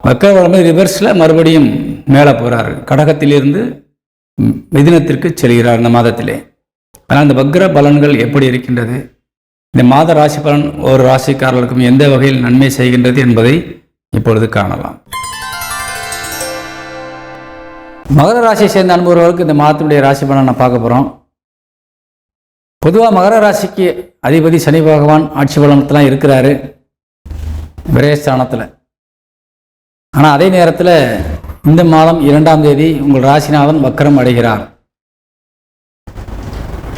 வக்கரபலம் ரிவர்ஸில் மறுபடியும் மேலே போகிறார் கடகத்திலிருந்து மிதினத்திற்கு செல்கிறார் இந்த மாதத்திலே. ஆனால் இந்த வக்ர பலன்கள் எப்படி இருக்கின்றது? இந்த மாத ராசி பலன் ஒரு ராசிக்காரர்களுக்கும் எந்த வகையில் நன்மை செய்கின்றது என்பதை இப்பொழுது காணலாம். மகர ராசியை சேர்ந்த அனுபவர்களுக்கு இந்த மாதத்தினுடைய ராசி பலனை பார்க்க போகிறோம் பொதுவாக மகர ராசிக்கு அதிபதி சனி பகவான் ஆட்சி பலனத்தெலாம் இருக்கிறாரு. விரயஸ்தானத்தில். ஆனால் அதே நேரத்தில் இந்த மாதம் இரண்டாம் தேதி உங்கள் ராசிநாதன் வக்கரம் அடைகிறார்.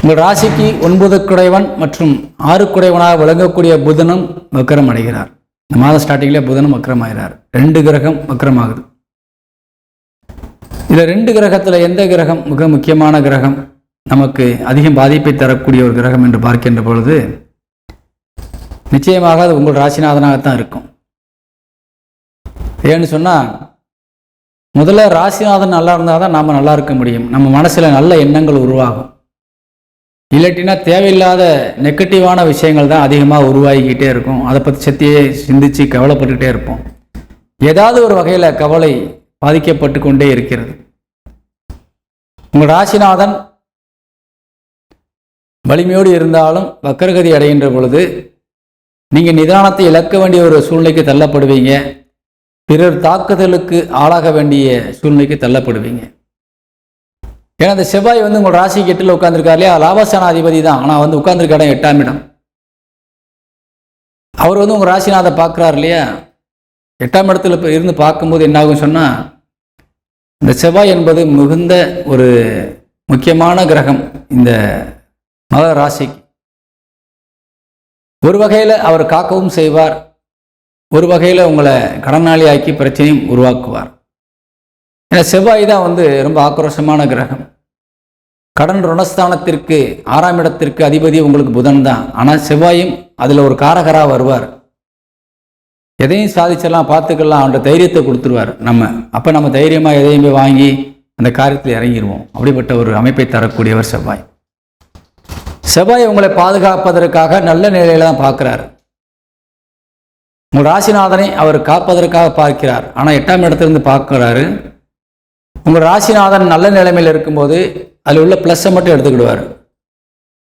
உங்கள் ராசிக்கு ஒன்பது குடைவன் மற்றும் ஆறு குடைவனாக விளங்கக்கூடிய புதனும் வக்கரம் அடைகிறார். இந்த மாதம் ஸ்டார்டிங்கில் புதனும் வக்கரம் ஆகிறார் ரெண்டு கிரகம் வக்கரமாகுது. இதில் ரெண்டு கிரகத்தில் எந்த கிரகம் மிக முக்கியமான கிரகம்? நமக்கு அதிகம் பாதிப்பை தரக்கூடிய ஒரு கிரகம் என்று பார்க்கின்ற பொழுது நிச்சயமாக அது உங்கள் ராசிநாதனாகத்தான் இருக்கும். ஏன்னு சொன்னால் முதல்ல ராசிநாதன் நல்லா இருந்தால் தான் நாம் நல்லா இருக்க முடியும். நம்ம மனசில் நல்ல எண்ணங்கள் உருவாகும். இல்லாட்டினா தேவையில்லாத நெகட்டிவான விஷயங்கள் தான் அதிகமாக உருவாகிக்கிட்டே இருக்கும். அதை பற்றி சத்தியே சிந்தித்து கவலைப்பட்டுக்கிட்டே இருப்போம். ஏதாவது ஒரு வகையில் கவலை பாதிக்கப்பட்டு கொண்டே இருக்கிறது. உங்கள் ராசிநாதன் வலிமையோடு இருந்தாலும் வக்கரகதி அடைகின்ற பொழுது நீங்கள் நிதானத்தை இழக்க வேண்டிய ஒரு சூழ்நிலைக்கு தள்ளப்படுவீங்க. பிறர் தாக்குதலுக்கு ஆளாக வேண்டிய சூழ்நிலைக்கு தள்ளப்படுவீங்க. ஏன்னா அந்த செவ்வாய் வந்து உங்கள் ராசி எட்டில் உட்காந்துருக்காரு இல்லையா? லாபஸ்தான அதிபதி தான். ஆனால் வந்து உட்கார்ந்திருக்க இடம் எட்டாம் இடம். அவர் வந்து உங்கள் ராசிநாதை பார்க்குறாரு இல்லையா? எட்டாம் இடத்துல இப்போ இருந்து பார்க்கும்போது என்ன ஆகும் சொன்னால் இந்த செவ்வாய் என்பது மிகுந்த ஒரு முக்கியமான கிரகம் இந்த மகர ராசிக்கு. ஒரு வகையில் அவர் காக்கவும் செய்வார். ஒரு வகையில் உங்களை கடனாளியாக்கி பிரச்சனையும் உருவாக்குவார். ஏன்னா செவ்வாய் தான் வந்து ரொம்ப ஆக்ரோஷமான கிரகம். கடன் ருணஸ்தானத்திற்கு ஆறாம் இடத்திற்கு அதிபதி உங்களுக்கு புதன் தான். ஆனால் செவ்வாயும் அதில் ஒரு காரகராக வருவார். எதையும் சாதிச்செல்லாம் பார்த்துக்கலாம் அவன்கிட்ட தைரியத்தை கொடுத்துருவார். நம்ம அப்போ நம்ம தைரியமாக எதையுமே வாங்கி அந்த காரியத்தில் இறங்கிடுவோம் அப்படிப்பட்ட ஒரு அமைப்பை தரக்கூடியவர் செவ்வாய். செவ்வாய் உங்களை பாதுகாப்பதற்காக நல்ல நிலையில தான் பார்க்குறாரு. உங்கள் ராசிநாதனை அவர் காப்பதற்காக பார்க்கிறார். ஆனால் எட்டாம் இடத்திலிருந்து பார்க்குறாரு. உங்கள் ராசிநாதன் நல்ல நிலைமையில் இருக்கும்போது அதில் உள்ள ப்ளஸ்ஸை மட்டும் எடுத்துக்கிடுவார்.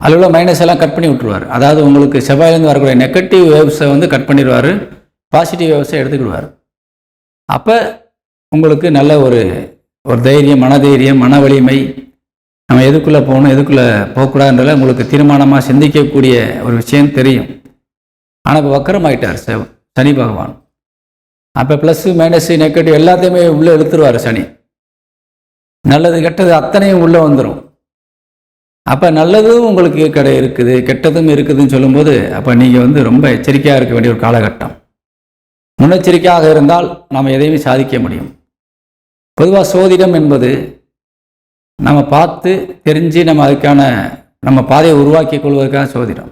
அதில் உள்ள மைனஸ் எல்லாம் கட் பண்ணி விட்டுருவார். அதாவது உங்களுக்கு செவ்வாயிலேருந்து வரக்கூடிய நெகட்டிவ் வேவ்ஸை வந்து கட் பண்ணிடுவார். பாசிட்டிவ் வேவ்ஸை எடுத்துக்கிடுவார். அப்போ உங்களுக்கு நல்ல ஒரு ஒரு தைரியம் மனதைரியம் மன வலிமை. நம்ம எதுக்குள்ளே போகணும் எதுக்குள்ளே போகக்கூடாதுன்றதில் உங்களுக்கு தீர்மானமாக சிந்திக்கக்கூடிய ஒரு விஷயம் தெரியும். ஆனால் இப்போ வக்கரமாயிட்டார் செவ் சனி பகவான். அப்போ ப்ளஸ்ஸு மைனஸு நெகட்டிவ் எல்லாத்தையுமே உள்ளே இழுத்துருவார் சனி. நல்லது கெட்டது அத்தனையும் உள்ளே வந்துடும் அப்போ நல்லதும் உங்களுக்கு கடை இருக்குது கெட்டதும் இருக்குதுன்னு சொல்லும்போது அப்போ நீங்கள் வந்து ரொம்ப எச்சரிக்கையாக இருக்க வேண்டிய ஒரு காலகட்டம். முன்னெச்சரிக்கையாக இருந்தால் நாம் எதையுமே சாதிக்க முடியும். பொதுவாக சோதிடம் என்பது நம்ம பார்த்து தெரிஞ்சு நம்ம அதுக்கான நம்ம பாதையை உருவாக்கி கொள்வதற்கான சோதிடம்.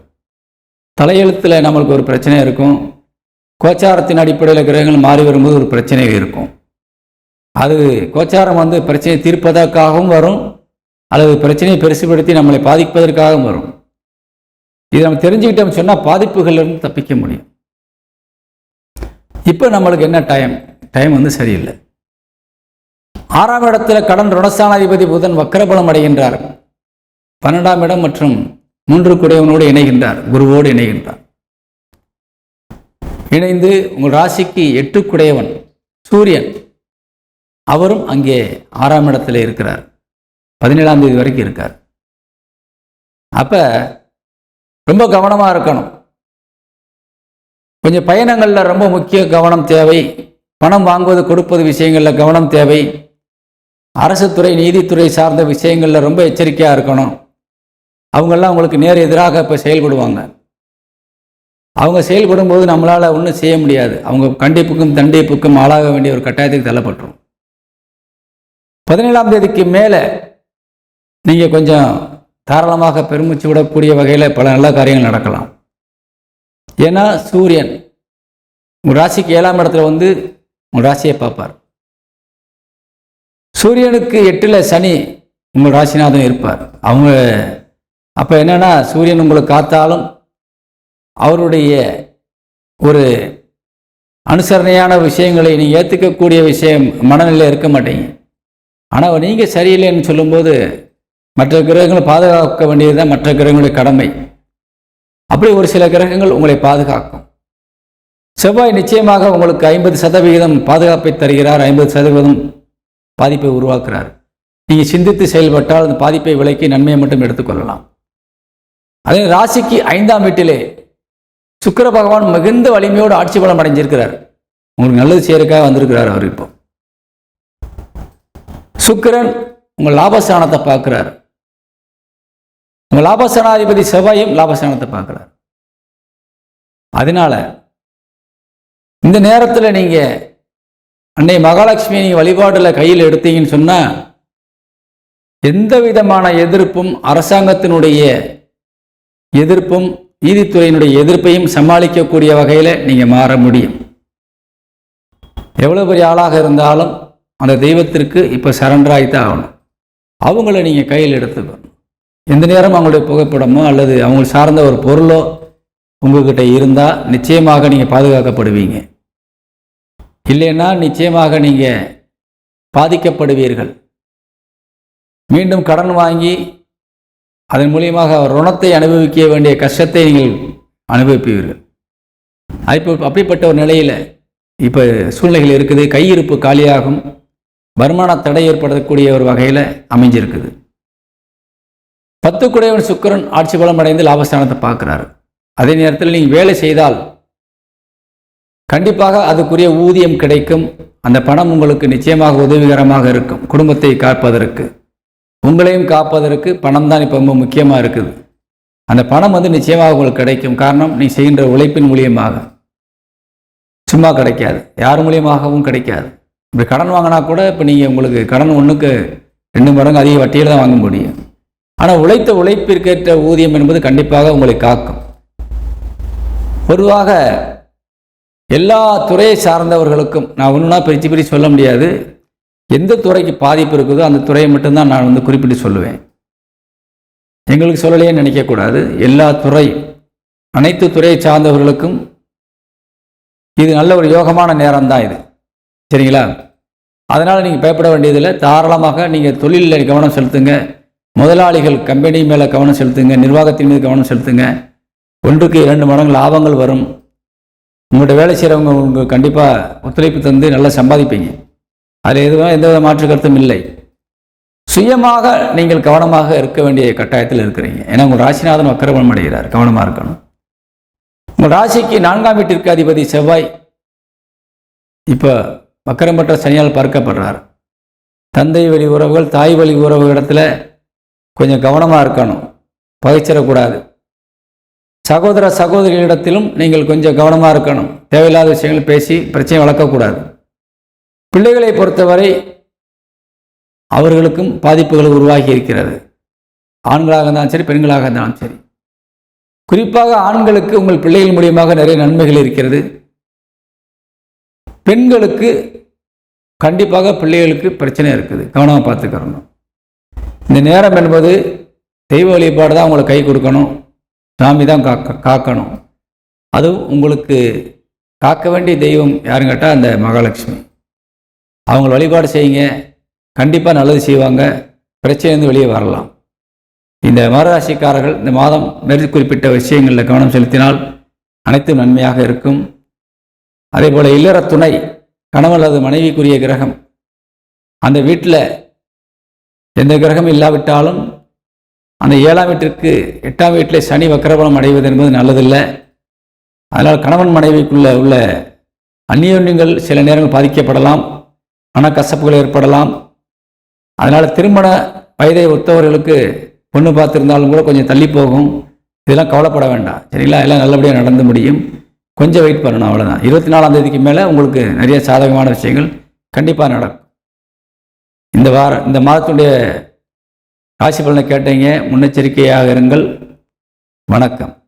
தலையெழுத்தில் நம்மளுக்கு ஒரு பிரச்சனை இருக்கும். கோச்சாரத்தின் அடிப்படையில் கிரகங்கள் மாறி வரும்போது ஒரு பிரச்சனை இருக்கும். அது கோச்சாரம் வந்து பிரச்சனையை தீர்ப்பதற்காகவும் வரும் அல்லது பிரச்சனையை பெருசுபடுத்தி நம்மளை பாதிப்பதற்காகவும் வரும். இதை நம்ம தெரிஞ்சுக்கிட்டோம் சொன்னால் பாதிப்புகளிலிருந்து தப்பிக்க முடியும். இப்போ நம்மளுக்கு என்ன டைம் டைம் வந்து சரியில்லை. ஆறாம் இடத்துல கடன் ருணஸ்தானாதிபதி புதன் வக்கரபலம் அடைகின்றார். பன்னெண்டாம் இடம் மற்றும் மூன்று குடையவனோடு இணைகின்றார். குருவோடு இணைகின்றார். இணைந்து உங்கள் ராசிக்கு எட்டுக்குடையவன் சூரியன். அவரும் அங்கே ஆறாம் இடத்துல இருக்கிறார். பதினேழாம் தேதி வரைக்கும் இருக்கார். அப்போ ரொம்ப கவனமாக இருக்கணும். கொஞ்சம் பயணங்களில் ரொம்ப முக்கிய கவனம் தேவை. பணம் வாங்குவது கொடுப்பது விஷயங்களில் கவனம் தேவை. அரசு துறை நீதித்துறை சார்ந்த விஷயங்களில் ரொம்ப எச்சரிக்கையாக இருக்கணும். அவங்கெல்லாம் உங்களுக்கு நேர் எதிராக இப்போ செயல்படுவாங்க. அவங்க செயல்படும் போது நம்மளால் ஒன்றும் செய்ய முடியாது. அவங்க கண்டிப்புக்கும் தண்டிப்புக்கும் ஆளாக வேண்டிய ஒரு கட்டாயத்துக்கு தள்ளப்பட்டுரும். பதினேழாம் தேதிக்கு மேலே நீங்கள் கொஞ்சம் தாராளமாக பெருமிச்சு விடக்கூடிய வகையில் பல நல்ல காரியங்கள் நடக்கலாம். ஏன்னா சூரியன் உங்கள் ராசிக்கு ஏழாம் இடத்துல வந்து உங்கள் ராசியை பார்ப்பார். சூரியனுக்கு எட்டில் சனி உங்கள் ராசிநாதன் இருப்பார். அவங்க அப்போ என்னென்னா சூரியன் உங்களை காத்தாலும் அவருடைய ஒரு அனுசரணையான விஷயங்களை நீங்கள் ஏற்றுக்கக்கூடிய விஷயம் மனநிலையில் இருக்க மாட்டீங்க. ஆனால் நீங்கள் சரியில்லைன்னு சொல்லும்போது மற்ற கிரகங்களை பாதுகாக்க வேண்டியது தான் மற்ற கிரகங்களுடைய கடமை. அப்படி ஒரு சில கிரகங்கள் உங்களை பாதுகாக்கும். செவ்வாய் நிச்சயமாக உங்களுக்கு ஐம்பது சதவிகிதம் பாதுகாப்பை தருகிறார் ஐம்பது சதவீதம் பாதிப்பை உருவாக்குறார். நீங்கள் சிந்தித்து செயல்பட்டால் அந்த பாதிப்பை விலைக்கு நன்மையை மட்டும் எடுத்துக்கொள்ளலாம். அதே ராசிக்கு ஐந்தாம் வீட்டிலே சுக்கிர பகவான் மிகுந்த வலிமையோடு ஆட்சி பலம் அடைஞ்சிருக்கிறார். உங்களுக்கு நல்லது செய்யறதுக்காக வந்திருக்கிறார் அவர் இப்போ. சுக்கரன் உங்கள் லாபஸ்தானத்தை பார்க்கிறார். உங்கள் லாபஸ்தானாதிபதி செவ்வாயும் லாபஸ்தானத்தை பார்க்கிறார். அதனால இந்த நேரத்தில் நீங்க அன்னை மகாலட்சுமி நீங்கள் வழிபாடுல கையில் எடுத்தீங்கன்னு சொன்னா எந்த விதமான எதிர்ப்பும் அரசாங்கத்தினுடைய எதிர்ப்பும் நீதித்துறையினுடைய எதிர்ப்பையும் சமாளிக்கக்கூடிய வகையில் நீங்கள் மாற முடியும். எவ்வளோ பெரிய ஆளாக இருந்தாலும் அந்த தெய்வத்திற்கு இப்போ சரண்டராகித்தான் ஆகணும். அவங்கள நீங்கள் கையில் எடுத்துக்கணும். எந்த நேரம் அவங்களுடைய புகைப்படமோ அல்லது அவங்க சார்ந்த ஒரு பொருளோ உங்ககிட்ட இருந்தால் நிச்சயமாக நீங்கள் பாதுகாக்கப்படுவீங்க. இல்லைன்னா நிச்சயமாக நீங்கள் பாதிக்கப்படுவீர்கள். மீண்டும் கடன் வாங்கி அதன் மூலியமாக ருணத்தை அனுபவிக்க வேண்டிய கஷ்டத்தை நீங்கள் அனுபவிப்பீர்கள். இப்போ அப்படிப்பட்ட ஒரு நிலையில் இப்போ சூழ்நிலைகள் இருக்குது. கையிருப்பு காலியாகும். வருமான தடை ஏற்படக்கூடிய ஒரு வகையில் அமைஞ்சிருக்குது. பத்து குடையவன் சுக்கிரன் ஆட்சி பலம் அடைந்து லாபஸ்தானத்தை பார்க்குறாரு. அதே நேரத்தில் நீங்கள் வேலை செய்தால் கண்டிப்பாக அதுக்குரிய ஊதியம் கிடைக்கும். அந்த பணம் உங்களுக்கு நிச்சயமாக உதவிகரமாக இருக்கும். குடும்பத்தை காப்பதற்கு. உங்களையும் காப்பதற்கு பணம் தான் இப்போ ரொம்ப முக்கியமாக இருக்குது. அந்த பணம் வந்து நிச்சயமாக உங்களுக்கு கிடைக்கும். காரணம் நீ செய்கின்ற உழைப்பின் மூலியமாக. சும்மா கிடைக்காது. யார் மூலியமாகவும் கிடைக்காது. இப்படி கடன் வாங்கினா கூட இப்போ நீங்கள் உங்களுக்கு கடன் ஒன்றுக்கு ரெண்டு மடங்கு அதிக வட்டியில் தான் வாங்க முடியும். ஆனால் உழைத்த உழைப்பிற்கேற்ற ஊதியம் என்பது கண்டிப்பாக உங்களை காக்கும். பொதுவாக எல்லா துறையை சார்ந்தவர்களுக்கும் நான் ஒன்றுனா பிரித்து பிரித்து சொல்ல முடியாது. எந்த துறைக்கு பாதிப்பு இருக்குதோ அந்த துறையை மட்டும்தான் நான் வந்து குறிப்பிட்டு சொல்லுவேன். எங்களுக்கு சொல்லலையே நினைக்கக்கூடாது எல்லா துறை அனைத்து துறையை சார்ந்தவர்களுக்கும் இது நல்ல ஒரு யோகமான நேரம் தான் இது. சரிங்களா? அதனால் நீங்கள் பயப்பட வேண்டியதில்லை. தாராளமாக நீங்கள் தொழிலில் கவனம் செலுத்துங்க. முதலாளிகள் கம்பெனி மேலே கவனம் செலுத்துங்க. நிர்வாகத்தின் மீது கவனம் செலுத்துங்க. ஒன்றுக்கு இரண்டு மடங்கு லாபங்கள் வரும். உங்கள்கிட்ட வேலை செய்கிறவங்க உங்களுக்கு கண்டிப்பாக ஒத்துழைப்பு தந்து நல்லா சம்பாதிப்பீங்க. அதில் எதுவும் எந்தவித மாற்று கருத்தும் இல்லை. சுயமாக நீங்கள் கவனமாக இருக்க வேண்டிய கட்டாயத்தில் இருக்கிறீங்க. ஏன்னா உங்கள் ராசிநாதன் வக்கரபலம் அடைகிறார். கவனமாக இருக்கணும். உங்கள் ராசிக்கு நான்காம் வீட்டிற்கு அதிபதி செவ்வாய் இப்போ வக்கரம் பெற்ற சனியால் பார்க்கப்படுறார். தந்தை வழி உறவுகள் தாய் வழி உறவு இடத்துல கொஞ்சம் கவனமாக இருக்கணும். பகைச்சிடக்கூடாது. சகோதர சகோதரிகளிடத்திலும் நீங்கள் கொஞ்சம் கவனமாக இருக்கணும். தேவையில்லாத விஷயங்கள் பேசி பிரச்சனை வளர்க்கக்கூடாது. பிள்ளைகளை பொறுத்தவரை அவர்களுக்கும் பாதிப்புகள் உருவாகி இருக்கிறது ஆண்களாக இருந்தாலும் சரி பெண்களாக இருந்தாலும் சரி. குறிப்பாக ஆண்களுக்கு உங்கள் பிள்ளைகள் மூலியமாக நிறைய நன்மைகள் இருக்கிறது. பெண்களுக்கு கண்டிப்பாக பிள்ளைகளுக்கு பிரச்சனை இருக்குது. கவனமாக பார்த்துக்கிறணும் இந்த நேரம் என்பது தெய்வ வழிபாடு தான் உங்களை கை கொடுக்கணும். சாமி தான் காக்க காக்கணும். அதுவும் உங்களுக்கு காக்க வேண்டிய தெய்வம் யாருன்னு கேட்டால் அந்த மகாலட்சுமி. அவங்களை வழிபாடு செய்யுங்க. கண்டிப்பாக நல்லது செய்வாங்க. பிரச்சனையிலிருந்து வெளியே வரலாம். இந்த மகராசிக்காரர்கள் இந்த மாதம் மேற்கு குறிப்பிட்ட விஷயங்களில் கவனம் செலுத்தினால் அனைத்தும் நன்மையாக இருக்கும். அதே போல் இல்லற துணை கணவன் அல்லது மனைவிக்குரிய கிரகம். அந்த வீட்டில் எந்த கிரகம் இல்லாவிட்டாலும் அந்த ஏழாம் வீட்டிற்கு எட்டாம் வீட்டிலே சனி வக்கரபலம் அடைவது என்பது நல்லதில்லை. அதனால் கணவன் மனைவிக்குள்ள உள்ள அந்நியோன்யங்கள் சில நேரங்கள் பாதிக்கப்படலாம். மனக்கசப்புகள் ஏற்படலாம். அதனால் திருமண வயதை ஒத்தவர்களுக்கு பொண்ணு பார்த்துருந்தாலும் கூட கொஞ்சம் தள்ளி போகும். இதெல்லாம் கவலைப்பட வேண்டாம். சரிங்களா? எல்லாம் நல்லபடியாக நடந்து முடியும். கொஞ்சம் வெயிட் பண்ணணும் அவ்வளோதான் இருபத்தி நாலாம் தேதிக்கு மேலே உங்களுக்கு நிறைய சாதகமான விஷயங்கள் கண்டிப்பாக நடக்கும். இந்த வாரம் இந்த மாதத்துடைய ராசி பலனை கேட்டீங்க. முன்னெச்சரிக்கையாக இருங்கள். வணக்கம்.